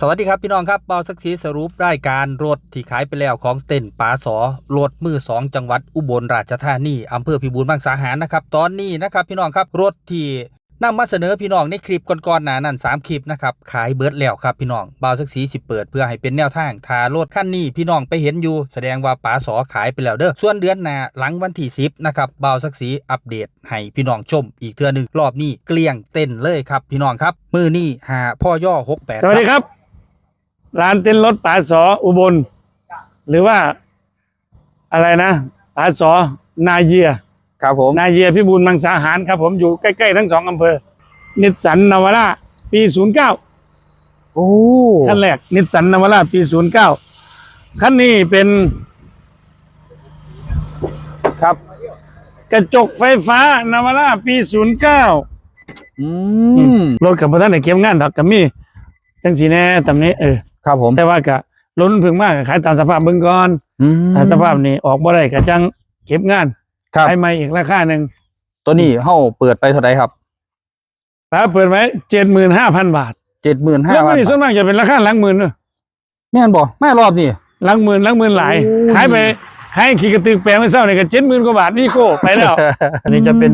สวัสดีครับพี่น้องครับเบาสักสีสรุปรายการรถที่ขายไปแล้วของเต้นป๋าสอรถมือสองจังหวัดอุบลราชธานีอำเภอพิบูลบางสาหารนะครับตอนนี้นะครับพี่น้องครับรถที่นำมาเสนอพี่น้องในคลิปก่อนๆหน้านั้นสามคลิปนะครับขายเบิร์ดแล้วครับพี่น้องเบาสักสีสิเปิดเพื่อให้เป็นแนวทางถ้ารถคันนี้พี่น้องไปเห็นอยู่ แสดงว่าป๋าสอขายไปแล้วเด้อส่วนเดือนหน้าหลังวันที่สิบนะครับเบาสักสีอัปเดตให้พี่น้องชม อีกเทื่อหนึ่งรอบนี้เกลี้ยงเต้นเลยครับพี่น้องครับมือนี้หาพ่อย่อหกแปดสวัสดีครับ ร้านเต้นรถป๋าสออุบล หรือว่าอะไรนะป๋าสอนาเยีย ครับผมนาเยียพิบูลมังสาหารครับผมอยู่ใกล้ๆทั้งสองอำเภอ นิสสันนาวาร่าปีศูนย์เก้าโอ้ขั้นแรกนิสสันนาวาร่าปีศูนย์เก้าขั้นนี้เป็นครับ กระจกไฟฟ้านาวาร่าปีศูนย์เก้าอืมรถกับพระท่านในเก็บงานดอกกับมีจังสีแน่ตำนี้เออ ครับผม แต่ว่ากะล้นพึงมากขายตามสภาพเบื้องก่อนอืมถ้าสภาพนี้ออกบ่ได้ก็จังเก็บงานครับ ขายใหม่อีกราคาหนึ่งตัวนี้เฮาเปิดไปเท่าไหร่ครับป้าเปิดไว้เจ็ดหมื่นห้าพันบาทเจ็ดหมื่นห้าแล้วพัมันนนี่ส่วนมากจะเป็นราคาหลังหมื่นเนอะแม่นบ่แม่รอบนี่ หลังหมื่นหลังหมื่นหลายโอ้ย ขายไปขายขี่กระตือแปลงไม่เศร้าเนี่ยก็เจ็ดหมื่นกว่าบาทนี่โก้ไปแล้ว อันนี้จะเป็น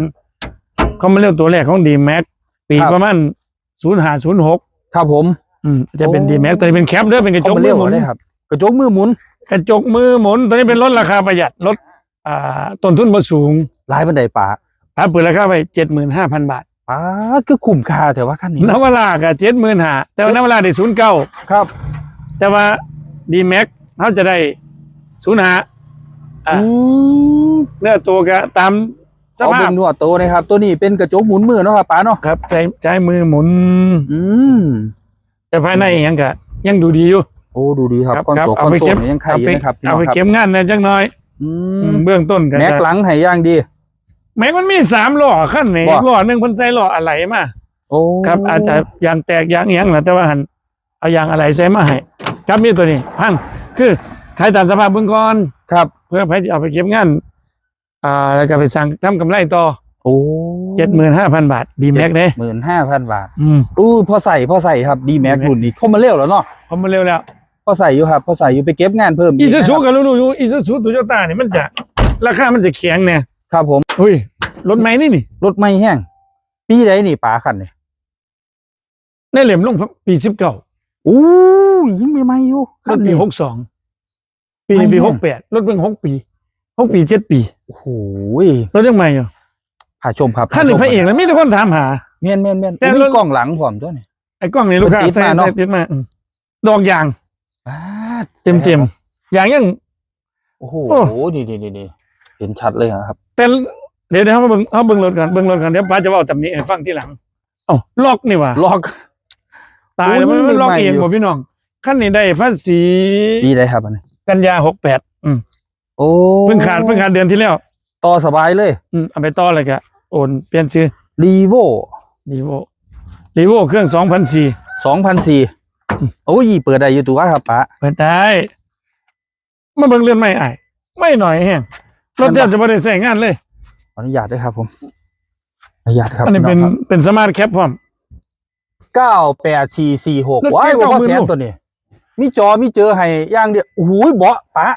เขามาเรียกตัวแรกของดีแม็กปีครับ ประมาณศูนย์หาศูนย์หกครับผม จะเป็นโอ้ดีแม็กตัวนี้เป็นแคปเด้อเป็นกระจเขากมามืเรียอกหมุว่านได้ครับ กระจกมือหมุน กระจกมือหมุน ตัวนี้เป็นรถราคาประหยัดรถอ่าต้นทุนบ่สูงหลายบันไดป่าป้าเปิดราคาไปเจ็ดหมื่นห้าพันบาทป้าดคือคุ้มค่าแต่ว่าคันนี้นวราก็เจ็ดหมื่นหาแต่ว่านวราได้ศูนย์เก้าครับ แต่ว่าดีแม็กเขาจะได้ศูนย์หาอะอืมเนื้อตัวก็ตามสเอาภาเบิ่พงนวดโตนะครับ ตัวนี้เป็นกระจกหมุนมือเนาะครับป้าเนาะครับใช้ใช้มือหมุน อืม แต่ภายในยังก็ยังดูดีอยู่ โอ้ดูดีครับคอนครับโซลคเอาอนไปโซเก็ลบนี่ยังไข่เอาอยู่ไปนะครับพี่น้เอาองไปครับเก็บงานนะจังน้อยอือืมมเบื้องต้นก็แม็กจะหลังให้ย่างดี แม็กมันมีสามล้อขั้นนี้บ่ ล้อหนึ่งเพันใส่ล้ออะไรมาโอ้ครับ อาจจะยางแตกยางเอียงแหละแต่ว่าหันเอายางอะไรใส่มาให้ครับมีตัวนี้พังคือขายตามสภาพเบื้องก่อน ครับ เพื่อไปเอาไปเก็บงานอ่าแล้วก็ไปสั่งทำกำไรต่อ โอ้เจ็ดหมื่นห้าพันบาทดีแม็กเด้หมื่นห้าพันบาท อืมอู้พอใส่พอใส่ครับดีแม็ก D-Max รุ่นนี้เข้ามาเร็วแล้วเนาะผมมาเร็วแล้วพอใส่อยู่ครับพอใส่อยู่ไปเก็บงานเพิ่มอีซูซูนะครับกับรู้ๆอยู่อีซูซูโตโยต้านี่มันจะราคามันจะแข็งเนี่ยครับผมอุ้ยรถไหมนี่นี่รถไม่แห้งปีใดนี่ป๋าคันนี่ในเหลี่ยมลงปีสิบเก้าอู้ยยิ่งไม่ไม่อยู่รคันถปีนี้หกสองปีนี้ไม่ปีแน่หกแปดรถเพิ่งหกปีหกปีเจ็ดปีโอ้โหรถยังใหม่อยู่ ผ่าชมครับขั้นหนึ่งพระเอกแล้วมีแต่คนถามหา เมียนเมียนเมียนแต่แต่รมีถกล้องหลังพร้อมตัวนี่ ไอ้กล้องนี่ลูกค้าติดใส่มาเนอะ ใส่ติดมาอืมดอกยาง ป๊าดเต็มเต็มๆอย่างยัง โอ้โหโอ้ นี่นี่นี่นี่เห็นชัดเลยครับ แต่เดี๋ยวเดี๋ยวเขามาเบิ่งเขาเบิ่งรถก่อนเบิ่งรถก่อนเดี๋ยวป้าจะเว่าตำหนี้ให้ฟังทีหลังเอ้าล็อกนี่หว่าล็อก ตายแล้วมันโอ้ยมันล็อกใหม่ๆเองอยู่ บ่พี่น้องขั้นนี้ได้ภาษีปีใดครับอันนี้กันยาหกแปดอืมโอ้เพิ่งขาดเพิ่งขาดเดือนที่แล้ว ต่อสบายเลย อืมเอาไปต่อเลยกะโอนเปลี่ยนชื่อรีโวรีโวรีโวเครื่องสองพันสี่สองพันสี่โอ้ยเปิดได้อยู่ตัวครับป๋าเปิดได้มาเบิ่งเรือนไม่ไอ้ายไม่หน่อยแห้งรถแทบจะไม่ได้ใช้งานเลยขออนุญาตด้วยครับ ผมอนุญาตครับอันนี้เป็นพี่งครับเป็นสมาร์ทแคปพร้อมเก้าแปดสี่สี่หกรถว้ายเก๋ว่าเก้าหมื่นแสนลูกตัวนี้มีจอมีเจอให้อย่างเดียวโอ้โหเบาะปะ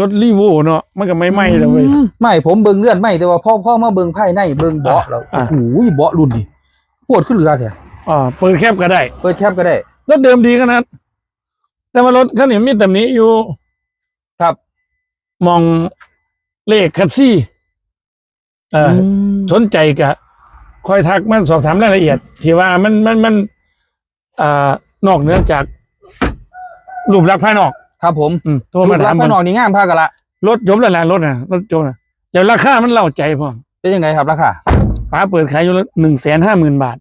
รถรีโวเนาะมันก็ไม่ไหม้แล้วเว้ยอืมไม่ผมเบิ่งเลื่อนไม่แต่ว่าพ่อพ่อมาเบิ่งภายในเบิ่งเบาะแล้วอะโอ้โหเบาะรุ่นดิปวดขึ้นเรือแท้อ่าเปิดแคปก็ได้ เปิดแคปก็ได้ รถเดิมดีขนาดแต่ว่ารถคันนี้มีตำหนี้อยู่ครับ มองเลขคับซี่เอ่ออมสนใจกะคอยทักมันสอบถามรายละเอียด ที่ว่ามันมันมันอ่านอกเหนือจากรูปลักษณ์ภายนอก ครับผมอืมโทรรูมาปลัถากมษณ์มัภานยนอกนี่งามพากันละรถจบแล้วล่ะรถน่ะรถจบน่ะเดี๋ยวราคามันเล่าใจพ่อเป็นยังไงครับราคาป้าเปิดขายอยู่หนึ่งแสนห้าหมื่นบาท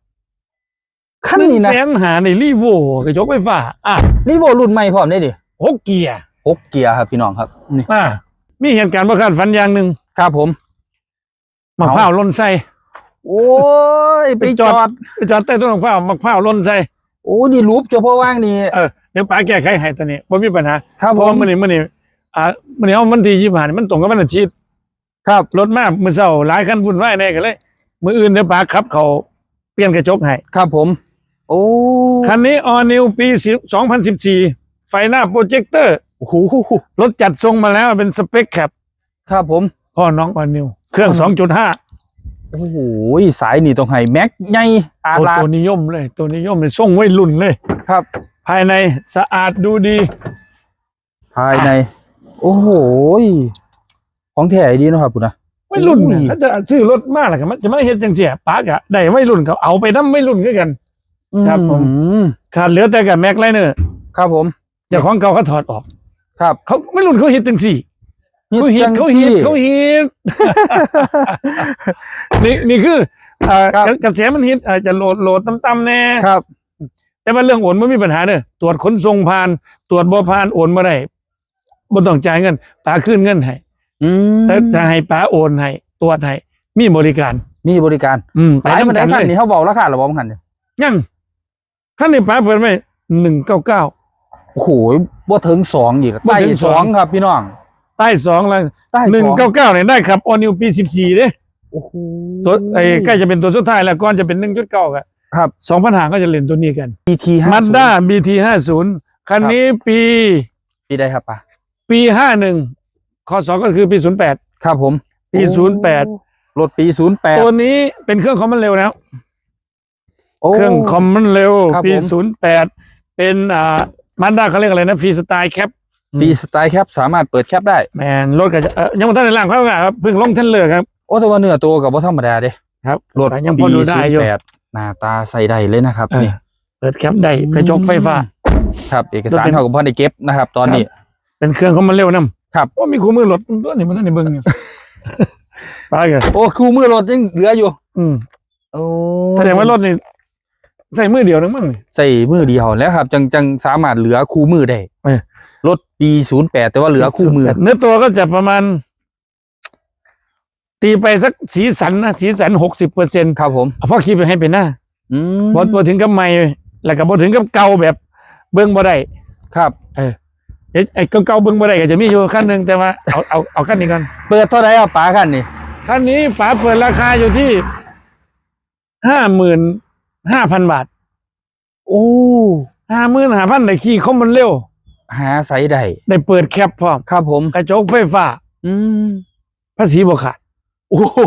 คันหนึ่นี้งนะแสนหาในรีโวกระจกไฟฟ้าอะรีโวรุ่นใหม่พร้อมได้ดิหกเกียร์หกเกียร์ครับพี่น้องครับนี่อะมีเหตุการณ์ประคาดฝันอย่างหนึ่งครับผมมะพร้าวหล่นใส่โอ้ยไปจอดไปจอดใต้ต้นมะพร้าวมะพร้าวหล่นใส่โอ้นี่รูปเฉพาะว่างนี่เออเดี๋ยวป้าแก้ไขให้ตัวนี้ไม่มีปัญหาครับเพผราะมว่ามื่อนี้มื่อนี้อ่ามื่อนี้เอามันที่ยี่สิบห้านี่มันตรงกับวันอาทิตย์ครับรถมามื่อเช้าหลายคันวุ่นวายแน่กันเลยมื่ออื่นเดี๋ยวป้าขับเขาเปลี่ยนกระจกให้ครับผม โอ้คันนี้ออนิวปี2014ไฟหน้าโปรเจคเตอร์โอ้โหรถจัดทรงมาแล้วเป็นสเปคแคปครับผม พ่อน้องออนิวเครื่อง2.5โอ้โหสายนี่ต้องให้แม็กใหญ่อาโอ้ลาดตัวนิยมเลย ตัวนิยมเป็นทรงไว้รุ่นเลยครับ ภายในสะอาดดูดี ภายใน โอ้โหของแท้ดีเนาะครับคุณนะไม่รุ่นอุ้ยน่ะถ้าจะซื้อรถมากแหละครับจะไม่เห็นจังเสียปากอะได้ไม่รุ่นเขาเอาไปน้ำไม่รุ่นก็กัน ครับผมอืมขาดเหลือแต่กับแม็กไลเนอร์ครับผมเจ้าของเก่าเขาถอดออก ครับ เขาไม่รุ่นเขาฮิตจังสี่เขาฮิตจังเขาสิฮิตเขาฮิตนี่นี่คือเอ่อครับกระแสมันฮิตอาจจะโหลดโหลดต่ำๆแน่ครับ แต่ว่าเรื่องโอนไม่มีปัญหาเด้อตรวจขนส่งผ่าน ตรวจบ่ผ่านโอนมาได้บ่ต้องจ่ายเงินป้าขึ้นเงินให้อืมแต่จะให้ป้าโอนให้ตรวจให้มีบริการ มีบริการอืมหลายมันได้ำขั้นเลยนี่เขาบอกราคาหรือเปล่าขั้นเนี่ยยังขั้นนี้ป้าเปิดไว้หนึ่งเก้าเก้า โอ้โหบ่ถึงสองอีกบ่ใต้ถึงสสออง งครับพี่น้องใต้สองแล้วใต้หนึ่งสองเก้าเก้าเนี่ยได้ครับออนิวปีสิบสี่เด้โอ้โหตัวไอ้ใกล้จะเป็นตัวสุดท้ายแล้วก่อนจะเป็นหนึ่งจุดเก้าอะ ครับสองพันหาก็จะเล่นตัวนี้กัน BT ห้ามาด้าบีทีห้าศูนย์คันนี้ปีปีใดครับป่ะปีห้าหนึ่งข้อสองก็คือปีศูนย์แปดครับผมปีโอ้08รถปีศูนย์แปดตัวนี้เป็นเครื่องคอมมันเร็วแล้วเครื่องคอมมันเร็วครับปีผมศูนย์แปดเป็นอ่ามาด้าเขาเรียกอะไรนะฟรีสไตล์แคปปีสไตล์แคปสามารถเปิดแคปได้แมนรถก็จะเอ่อยังไม่ทันในล่างเขาครับเพิ่งลงเทนเลอร์ครับโอ้แต่ว่าเนื้อตัวกับว่าธรรมดาเด้ครับรถยังพปีอดูศูได้นย์อยู่แปด หน้าตาใส่ได้เลยนะครับเออนี่เปิดแคปได้กระจกไฟฟ้า ครับ เอกรสาถรเป็นเขากับพ่อในเก็บนะครับ ตอนนี้ เป็นเครื่องคอมมันเร็วนํครับว่ามีคู่มือรถตัวนี้มันท่านในเบิ้งอยู่ไปกันโอ้คู่มือรถยังเหลืออยู่ อืมโอ้แสดงว่ารถนี่ใส่มือเดียวนึงมั้งนี่ใส่มือเดียวแล้วครับ จังจังสามารถเหลือคู่มือได้เออรถปีศูนย์แปดแต่ว่าเหลือคู่มือ เนื้อตัวก็จะประมาณ ตีไปสักสีสันนะสีสันหกสิบเปอร์เซ็นต์ครับผมพ่อคิดไปให้เป็นหน้าอืมบอถึงกับไม่แล้วก็บอถึงกับเก่าแบบเบิ้งบ่ได้ครับ เอ้ยไอ้เก่าๆเบิ้งบ่ได้ก็จะมีอยู่ขั้นหนึ่งแต่ว่าเอาเอาเอาขั้นนี้ก่อนเปิดเท่าไหร่อะป๋าคันนี่ขั้นนี้ป๋าเปิดราคาอยู่ที่ห้าหมื่นห้าพันบาท โอ้ห้าหมื่นห้าพันได้ขี่คอมมันเร็ว หาไซส์ได้ได้เปิดแคปพร้อมครับผมกระจกไฟฟ้า อืมภาษีบ่ขาด โอ้โห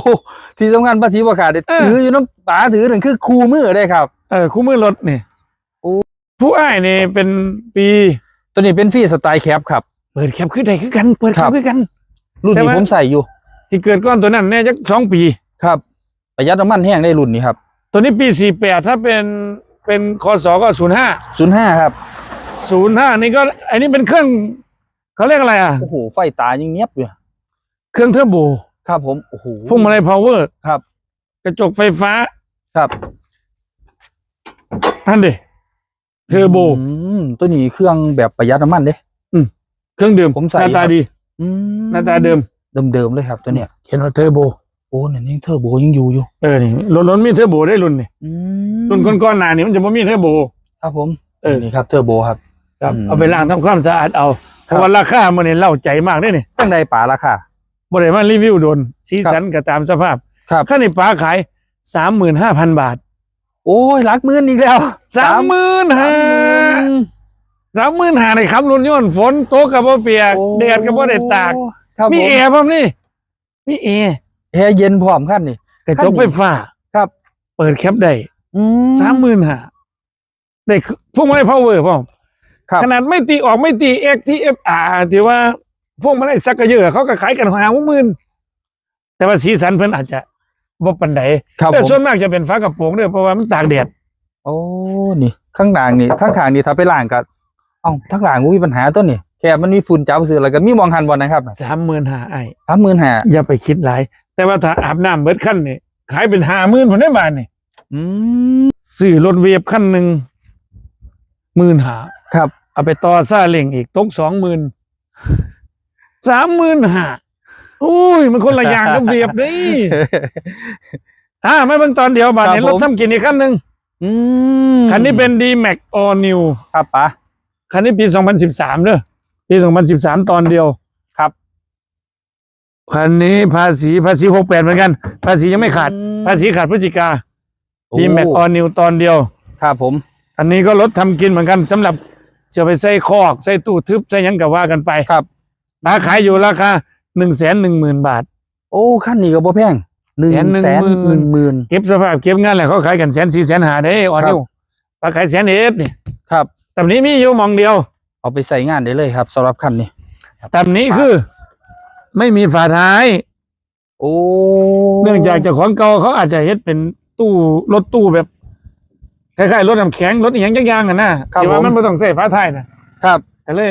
ที่สำคัญภาษีประกาศเออ ถืออยู่น้ำป๋าถือหนึ่งคือคู่มือได้ครับ เออคู่มือรถนี่โอ้ ผู้อ้ายนี่เป็นปีตัวนี้เป็นฟรีสไตล์แคปครับ เปิดแคปขึ้นได้คือกัน เปิดแคครัปบคือกัน รุ่นใช่นี้ไหมผมใส่อยู่ที่เกิดก้อนตัวนั้นแน่จักสองปี ครับประหยัดน้ำมันแห้งได้รุ่นนี้ครับตัวนี้ปีสี่แปดถ้าเป็นเป็นคอสก็ศูนย์ห้าศูนย์ห้าครับศูนย์ห้านี่ก็อันนี้เป็นเครื่องเขาเรียกอะไรอะ โอ้โหไฟตายังเนียบอยู่เครื่องเทอร์โบ ครับผมโอ้โหพวงมาลัยพาวเวอร์ครับ กระจกไฟฟ้าครับอันเดเทอร์โบอืมตัวนี้เครื่องแบบประหยัดน้ำมันเด้เครื่องดื่มผมใส่หน้าตาครับดีอืมหน้าตาเดิม เดิมๆเลยครับ ตัวเนี้ยเขียนว่าเทอร์โบโอ้เนี่ยยังเทอร์โบยังอยู่อยู่เออนี่รถรถมีเทอร์โบได้รุ่นนี่อืมรุ่นก้อนๆหนานี่มันจะไม่มีเทอร์โบ ครับผมเออนี่ครับเทอร์โบครับครับอืมเอาไปล้างทำความสะอาดเอาเพครับราะว่าราคามันเนี่ยเล่าใจมากได้นี่ตั้งใดป๋าราคา บริมารีวิวโดนสีสันก็ตามสภาพครับค่าในป้าขายสามหมื่นห้าพันบาท โอ้ยรักหมื่นอีกแล้วสามหมื่นห้าสามหมื่นห้าในครับรุ่นยนต์ฝนตกกับบ่เปียกโอ้แดดกับบ่ได้ตากครับมีผแอร์พร้อมนี่มีแอร์แอร์เย็นพร้อมขั้นนี่กระจกไฟฟ้าครับ เปิดแคปได้อืสามหมื่นห้าได้คือพวกมาลัยพาวเวอร์พร้อมครับขนาดไม่ตีออกไม่ตีเอ็กทีเอฟอาร์ที่ว่า พวกมาลัยซักกระเยอะเขาก็ขายกันหาหกหมื่นแต่ว่าสีสันเพิ่นอาจจะบ่ปันใดครับแต่ผม ส่วนมากจะเป็นฟ้ากระโปรงเด้อเพราะว่ามันตากแดดโอ้นี่ข้างหลังนี่ทั้งขางนี่ถ้าไปล่างก็เอ้าทั้งหลังมีปัญหาตัวนี่แค่มันมีฝุ่นจับซื้อแล้วก็มีมองหันบอลนะครับสามหมื่นห้าไอ้สามหมื่นห้าอย่าไปคิดหลาย แต่ว่าถ้าอาบน้ำเบิดขั้นนี่ขายเป็นห้าหมื่นผลได้บาทนี่อืมซื้อรถเวฟขั้นหนึ่งหมื่นหาครับเอาไปต่อซาเล่งอีกตกสองหมื่น สามหมื่นห้าอุ้ยมันคนละอย่างกับเวฟนี่อ่าไม่เบิ่งตอนเดียวบาทครับนี้รถผมทำกินอีกขั้นหนึ่งอืมคันนี้เป็น d m a x All New ครับป๋าคันนี้ปี2013เด้อปี2013ตอนเดียวครับคันนี้ภาษีภาษี68เหมือนกัน ภาษียังไม่ขาด ภาษีขาดพฤศจิกาโอ้ d m a x All New ตอนเดียว ครับผม อันนี้ก็รถทำกินเหมือนกันสำหรับจะไปใส่คอกใส่ตู้ทึบใส่หยังกับว่ากันไปครับ ราขายอยู่ราคาหนึ่งแสนหนึ่งหมื่นบาท โอ้ขั้นนี้ก็บ่แพงหนึ่งแสนหนึ่งแสนหมื่นหนึ่งหมื่นเก็บสภาพเก็บงานแหละเขาขายกันแสนสี่แสนหาได้ออครันิบวปลาขายแสนเอ็ดนี่ครับแต่นี้มีอยู่หมองเดียว เอาไปใส่งานได้เลยครับสำหรับคันนี้แต่นี้คือ ไม่มีฝาท้าย โอ้เนื่องจากเจ้าของเก่าเขาอาจจะเฮ็ดเป็นตู้รถตู้แบบคล้ายๆรถน้ำแข็งรถอหย่างจักอย่างกันนะที่ว่ามันไม่ต้องใส่ฝาท้ายนะครับก็เลย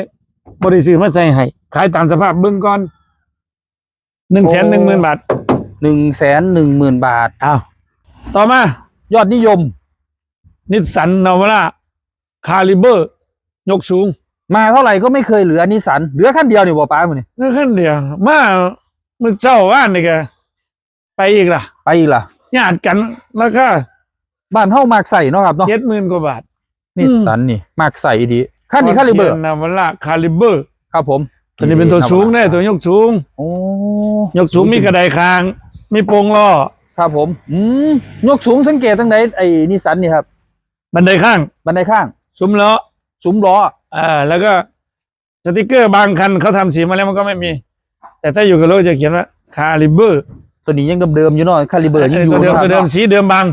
บริซื้อมาใส่ให้ ขายตามสภาพเบื้องก่อนหนึ่งแสนหนึ่งหมื่นบาทหนึ่งแสนหนึ่งหมื่นบาทอ้าวต่อมายอดนิยม นิสสันนาวาร่าคาลิเบอร์ ยกสูง มาเท่าไหร่ก็ไม่เคยเหลือนิสสันเหลือขั้นเดียวนี่บ่ป้ามื้อนี้นั่นขั้นเดียว มาเมื่อเจ้าว่านนี่แกไปอีกล่ะ ไปอีกล่ะญาติกันแล้วก็บ้านเฮามากใส่เนาะครับเนาะเจ็ดหมื่นกว่าบาทนิสสันนี่มากใส่ดีขั้นนี้คาลิเบอร์นาวาร่าคาลิเบอร์ ครับผม ตัวนี้เป็นตัวสูงได้ตัวยกสูงโอ้ยกสูงมีกระไดคาง มีโปรงล้อครับผมอืมยกสูงสังเกตตั้งไหนไอ้นิสสันนี่ครับ บันไดข้าง บันไดข้าง ซุ้มล้อซุ้มล้ออ่าแล้วก็สติกเกอร์บางคันเขาทำสีมาแล้วมันก็ไม่มี แต่ถ้าอยู่กับรถจะเขียนว่าคาลิเบอร์ตัวนี้ยังเดิมๆอยู่เนาะคาลิเบอร์ยังอยู่ตัวเดิมเนาะตัวเดิมครับสีเดิมบาง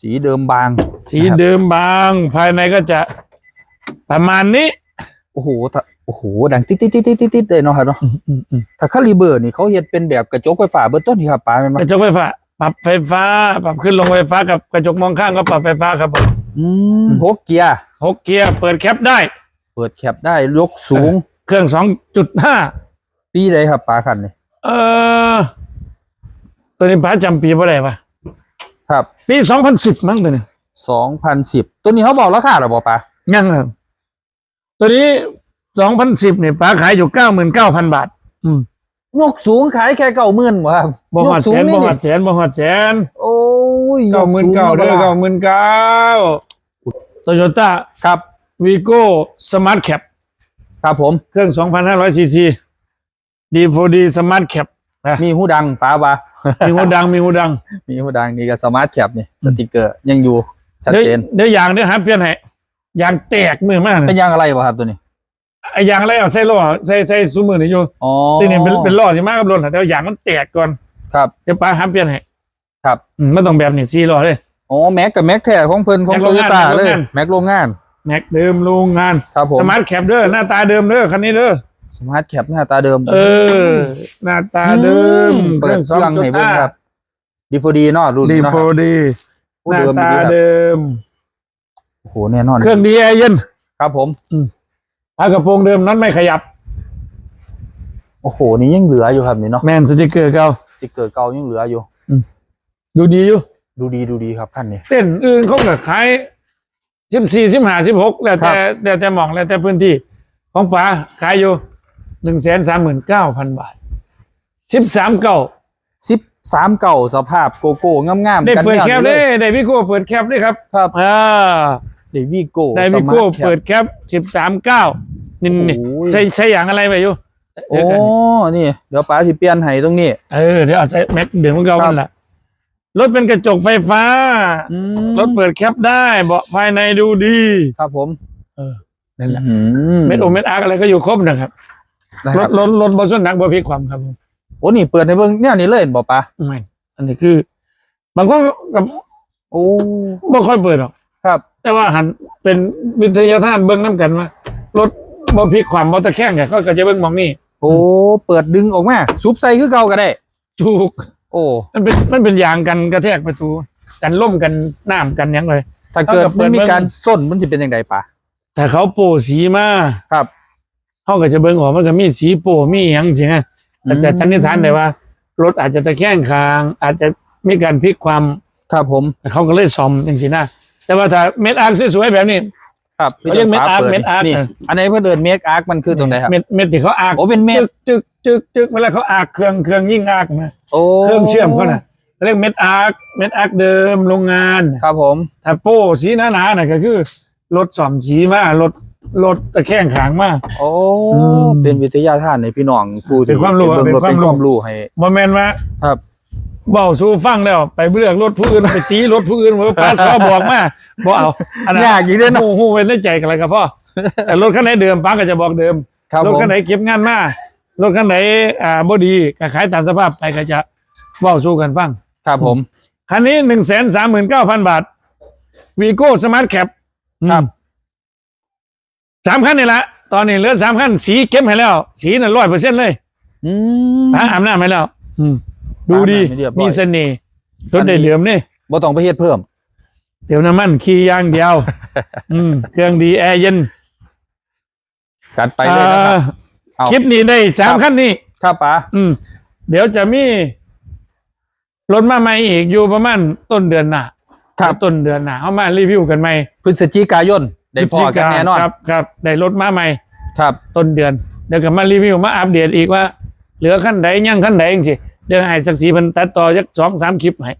สีเดิมบาง สีนะครับเดิมบาง ภายในก็จะประมาณนี้โอ้โหถ้า โอ้โหดังติ๊ดติ๊ดติ๊ดติ๊ดติ๊ดเลยเนาะครับเนาะถ้าคาลิเบอร์นี่เขาเฮ็ดเป็นแบบกระจกไฟฟ้าเบิดต้นนี่ครับป้าแม่นบ่กระจกไฟฟ้าปรับไฟฟ้า ปรับขึ้นลงไฟฟ้ากับกระจกมองข้างก็ปรับไฟฟ้าครับผมอืมหกเกียร์หกเกียร์เปิดแคปได้ เปิดแคปได้ยกสูง เครื่องสองจุดห้าปีใดครับป้าคันนี่เออตัวนี้ป้าจำปีเมื่อไหร่ปะครับ ปีสองพันสิบมั้งตัวนี้2010ตัวนี้เขาบอกราคาหรอบ่ป้ายังครับตัวนี้ สองพันสิบเนี่ยป้าขายอยู่เก้าหมื่นเก้าพันบาท อืมยกสูงขายแค่90,000บ่ครับบ่หอดยกสูแสงนนี่บ่หอนี่ดแสนบ่หอดแสนโอ้ยเก้าหมื่นเก้าเด้อเก้าหมื่นเก้าโตโยต้าครับวีโก้สมาร์ทแคปครับผม เครื่อง2,500ซีซีดีโฟดีสมาร์ทแคปมีหูดังป้าว่ามีหูดังมีหูดัง มีหูดังนี่ก็สมาร์ทแคปนี่สติกเกอร์ยังอยู่ชัดเดี๋ยวเจนเดี๋ยวอย่างเดี๋ยวหาเปลี่ยนให้ยางแตกมือมากเป็นยางอะไรบ่ครับตัวนี้ไอ้ยางอะไรเอาใส่ล้อใส่ใส่ซูมือนี่อยู่อ๋อที่นี่เป็นเป็นล้อที่มากกับรถแต่ว่ายางมันแตกก่อนครับ เดี๋ยวป้าหาเปลี่ยนให้ครับอืมไม่ต้องแบบนี้ซีล้อเลย อ๋อแม็กกับแม็กแท้ของเพิ่นของแม็กโตโรงโยงานต้าแม็กโรงเลยงานแม็กโรงงาน แม็กเดิมโรงงานครับผมสมาร์ทแคปเด้อหน้าตาเดิมเด้อคันนี้เด้อสมาร์ทแคปหน้าตาเดิม เออ หน้าตาเดิมเปิดเครื่องให้เบิ่งครับดีโฟดีเนาะรุ่นดีเนาะโฟดีผู้หน้าเดิมตาดีครับเดิมโอ้โหแน่นอนเครื่องดีแอร์เย็นครับผม ฝากระโปรงเดิมน็อตไม่ขยับ โอ้โห นี่ยังเหลืออยู่ครับนี่เนาะแมนสติกเกอร์เก่าสติ๊กเกอร์เก่ายังเหลืออยู่ ดูดีอยู่ ดูดีดูดีครับคันนี้เต้นอื่นเขาก็ขายสิบสี่สิบห้าสิบหกแล้วแต่ครับแล้วแต่หมองแล้วแต่พื้นที่ ของป๋าขายอยู่หนึ่งแสนสามหมื่นเก้าพันบาทสิบสามเก่าสิบสามเก่าสภาพโกโก้งามๆได้กันเปิดแคปเลได้ได้วิโก้เปิดแคปด้วยครับ ครับอ่า เดวิโก้ได้วิโก้เปิดแคปสิบสามเก้านี่นี่โอ้ยใช้ใช้อย่างอะไรไปอยู่โอ้นี่ เดี๋ยวป้าสิเปลี่ยนให้ตรงนี้ เออเดี๋ยวเอาใช้แม็กเดี๋ยวมันเก่าครัมับนละรถเป็นกระจกไฟฟ้าอืมรถเปิดแคปได้เบาะภายในดูดี ครับผมนั่นแหละอืเม็ดโอเม็ดอาร์อะไรก็อยู่ครบนะครับนะรครัถบรถรถบนส้นหนักบนพลิกความครับผมโอ้นี่เปิดในเบื้องเนี่ยนี่เลยบอกป้าไม่อันนี้คือ บางคนกับโอ้บ่ค่อยเปิดหรอก ครับ แต่ว่าหันเป็นวิทยาทานเบิ้งน้ำกันว่ารถบนพลิกความมอเตอร์แข้งเนี่ยเขาก็จะเบิ้งมองนี่โอ้เปิดดึงออกมาซุปใส่คือเก่าก็ได้ถูก โอ้มันเป็นมันเป็นยางกันกระแทกประตูกันล่มกันน้ำกันหยังเลย ถ้าเกิดเท่ากับเปิมัดนมีเบิ่ง การส้นมันจะเป็นยังไงป้าแต่เขาโปะสีมาครับ เขาก็จะเบิ้งออกมันก็มีสีโปะมีหยังสิฮะแต่จะสันนิษฐานได้ว่ารถอาจจะตะแคงคาง อาจจะมีการพลิกความครับผม เขาก็เลยซ่อมอย่างนี้นะ แต่ว่าถ้าเม็ดอาร์คสวยๆแบบนี้ ครับเขาเรียกเม็ดอาร์คปิเม็ดอาร์ค นี่เอออันไหนเพื่อเดินเมกอาร์คมันคือตรงไหนครับ เม็ดเม็ดที่เขาอาร์คโอ้เป็นเม็ด จึกจึกจึกจึกเวลาเขาอาร์คเครื่องเครื่องยิ่งอาร์คนะโอ้เครื่องเชื่อมเขาน่ะเขาเรียกเม็ดอาร์คเม็ดอาร์คเดิมโรงงานครับผม ถ้าโป้สีหนาๆน่ะก็คือรถซ่อมสีมารถรถตะแคงขางมาโอ้อืมเป็นวิทยาทานในพี่น้องผู้ที่เป็นความรู้เบิ่งรถเป็เป็นนความรู้ความรู้ให้ บ่แม่นว่า ครับ เบาสู้ฟังแล้ว ไปเบือกรถผู้อื่นไปตีรถผู้อื่นว่าป้าชอบบอกมาบอกเอาอันนั้นยากอีกเด้อเนาะหูหูเป็นในใจกันเลยครับพ่อแต่รถคันไหนเดิมป้าก็จะบอกเดิมครับรถผมคันไหนเก็บงานมารถคันไหนอ่าบ่ดีก็ขายตามสภาพไปก็จะเว้าสู้กันฟังครับผมคันนี้หนึ่งแสนสามหมื่นเก้าพันบาทวีโก้สมาร์ทแคปครับสามคันนี่ละตอนนี้เหลือสามคันสีเก็บให้แล้ว สีน่ะร้อยเปอร์เซ็นต์เลยอืมป้าอาบน้ำให้แล้ว อืม ดูดีอาบน้ำให้เรียบร้อย มีเสน่ห์รถได้เดิมนี่ บ่ต้องไปเฮ็ดเพิ่ม เดี๋ยวน้ำมันขี่อย่างเดียว อืมเครื่องดีแอร์เย็นจัดไปเลยนะครับอ่าเอา คลิปนี้ได้สามครับขั้นนี้ ครับป๋าอืม เดี๋ยวจะมีรถมาใหม่อีกอยู่ประมาณต้นเดือนหน้าต้นเดือนหน้าเอามารีวิวกันใหม่พฤศจิกายนได้พอกันแน่นอน ครับครับได้รถมาใหม่ ครับ ต้นเดือน เดี๋ยวก็มารีวิวมาอัปเดตอีกว่า เหลือขั้นใดยังขั้นใดเองสิ เดี๋ยวให้สักสีมันตัดต่อสักสองสามคลิปให้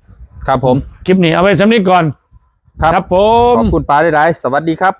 ครับผม คลิปนี้เอาไว้สำนี้ก่อน ครับ ครับผขม อบคุณป๋าได้หลายๆสวัสดีครับ